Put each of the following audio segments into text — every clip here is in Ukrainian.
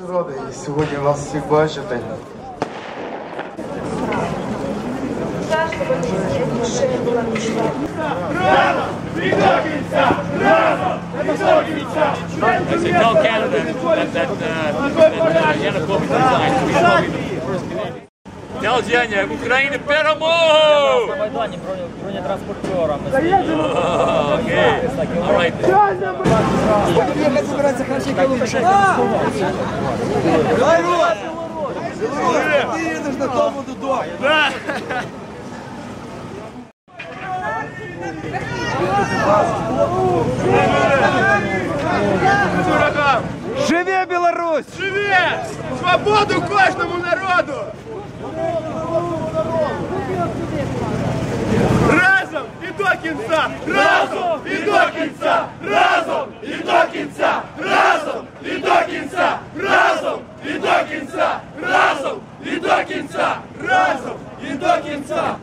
Дуже радий сьогодні вас всіх бачити. As they tell Canada that, that, uh, that uh, Yanukovych resigned, Tell Зеня, України перемогу! на Майдані броня- бронетранспортерами. Окей, all right. Живе Білорусь! Живе! Свободу кожному Разом і до кінця! Разом і до кінця! Разом і до кінця! Разом і до кінця! Разом і до кінця! Разом і до кінця!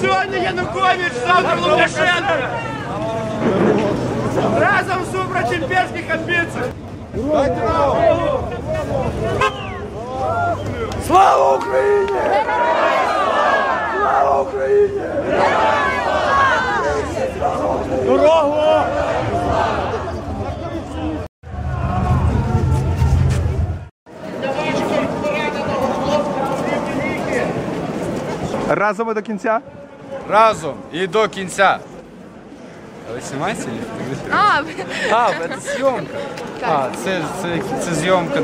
Сьогодні Янукович, завтра Лукашенко! Разом супротив імперських амбіцій! Слава Україні! Слава Україні! Дорогу! Разом і до кінця? Разом і до кінця. А ви знімаєте? А, А, це зйомка. А, це, це, це зйомка.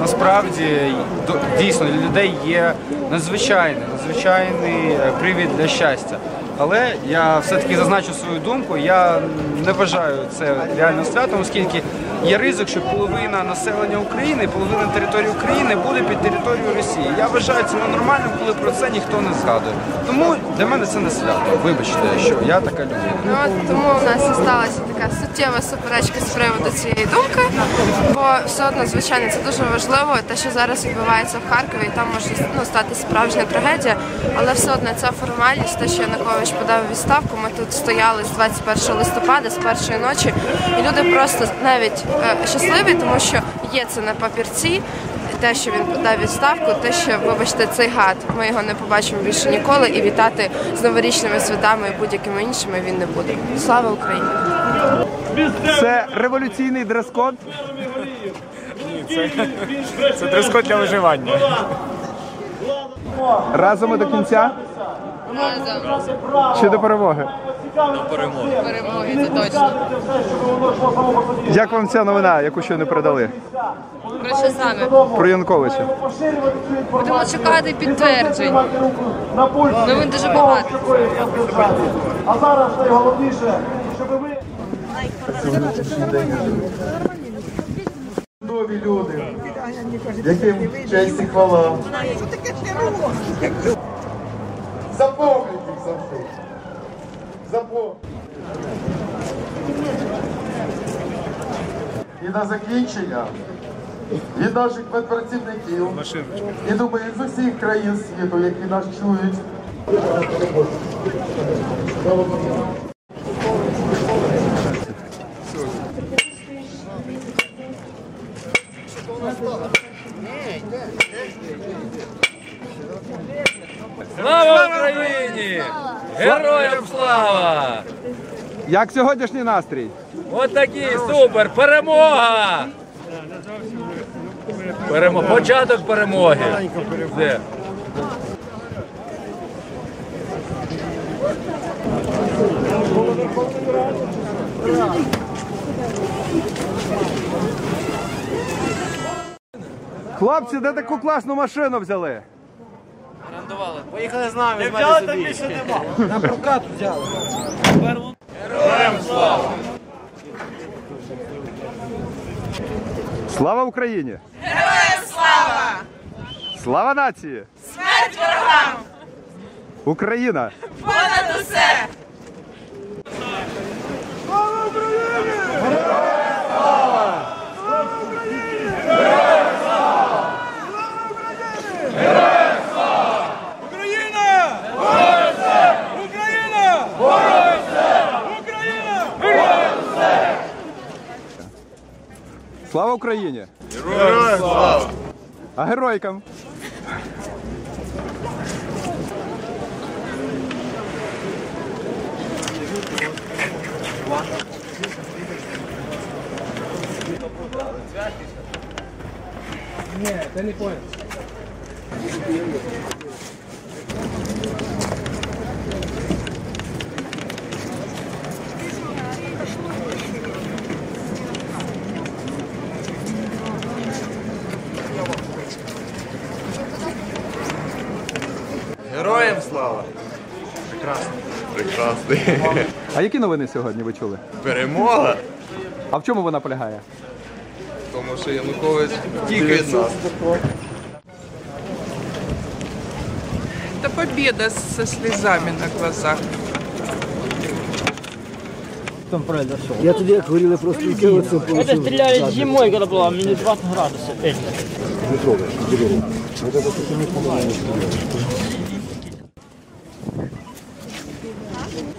Насправді до- дійсно для людей є надзвичайний, надзвичайний е, привід для щастя. Але я все-таки зазначу свою думку. Я не вважаю це реально святом, оскільки є ризик, що половина населення України, половина території України буде під територією Росії. Я вважаю це ненормальним, коли про це ніхто не згадує. Тому для мене це не свято. Вибачте, що я така людина. ну тому в нас сталася така суттєва суперечка з приводу цієї думки, бо все одно, звичайно, це дуже важливо. Те, що зараз відбувається в Харкові, і там може ну, стати справжня трагедія, але все одно ця формальність, те, що Янукович подав відставку. Ми тут стояли з 21 листопада, з першої ночі, і люди просто навіть е, щасливі, тому що є це на папірці. Те, що він подав відставку, те, що, вибачте, цей гад, ми його не побачимо більше ніколи, і вітати з новорічними святами і будь-якими іншими він не буде. Слава Україні! Це революційний дрес-код. Це дрес-код для виживання. Разом і до кінця. Чи до перемоги? До Перемоги, Перемоги, це точно. Як вам ця новина, яку ще не передали? Про що саме? Про Януковича? Будемо чекати підтверджень. Ну він дуже багато. А зараз найголовніше, щоб ви Нові люди, яким честь і хвала. І на закінчення від наших медпрацівників і думаю, з усіх країн світу, які нас чують. Слава Україні! Героям слава! Як сьогоднішній настрій? От такий супер! Перемога! Перемо... Початок перемоги. Все. Хлопці, де таку класну машину взяли? Поїхали з нами. На прокат взяли? Слава Україні! Героям слава! Слава нації! Смерть ворогам! Україна! Понад усе! Слава Україні! Героям слава! А геройкам? Героям слава! Прекрасно Прекрасний. А які новини сьогодні ви чули? Перемога! А в чому вона полягає? Тому що Янукович втік від нас. Это победа со слезами на глазах. Это стреляли зимой, когда было минус 20 градусов.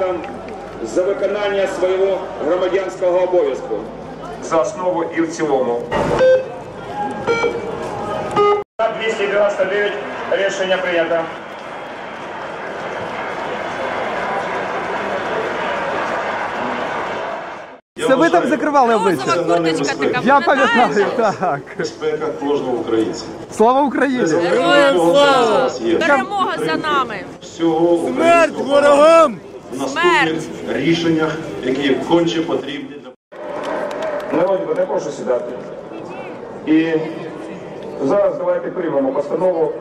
депутатам за виконання свого громадянського обов'язку. За основу і в цілому. 299 рішення прийнято. Це ви там закривали обличчя? Я пам'ятаю, так. Безпека кожного українця. Слава Україні! Перемога за нами! Всього Смерть ворогам! В наступних рішеннях, які конче потрібні для Народі, не прошу сідати. І зараз давайте приймемо постанову.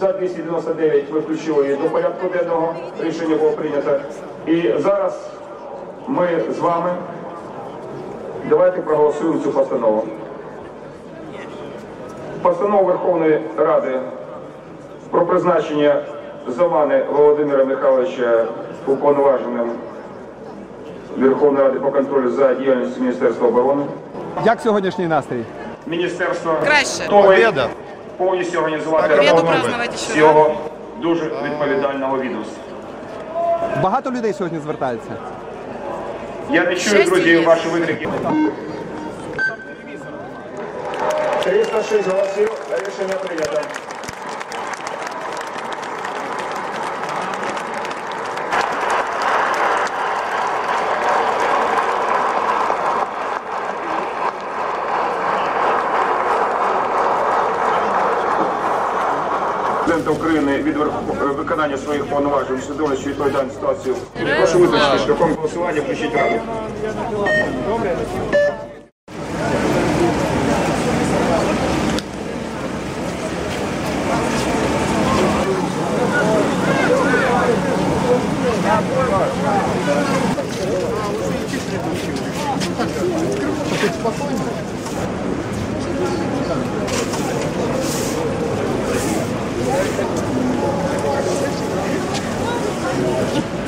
За 299 ви включили її до порядку денного. Рішення було прийнято. І зараз ми з вами давайте проголосуємо цю постанову. Постанову Верховної Ради про призначення Завани Володимира Михайловича уповноваженим Верховної Ради по контролю за діяльністю Міністерства оборони. Як сьогоднішній настрій? Міністерство Краще. готове повністю організувати Победу роботу цього дуже відповідального відомства. Багато людей сьогодні звертаються. Я не чую, друзі, ваші викрики. 306 голосів, рішення прийнято. президента України від е, виконання своїх повноважень судові той відповідальну ситуацію. Прошу вибачити, шляхом голосування включіть раду. Спокойно. Thank you.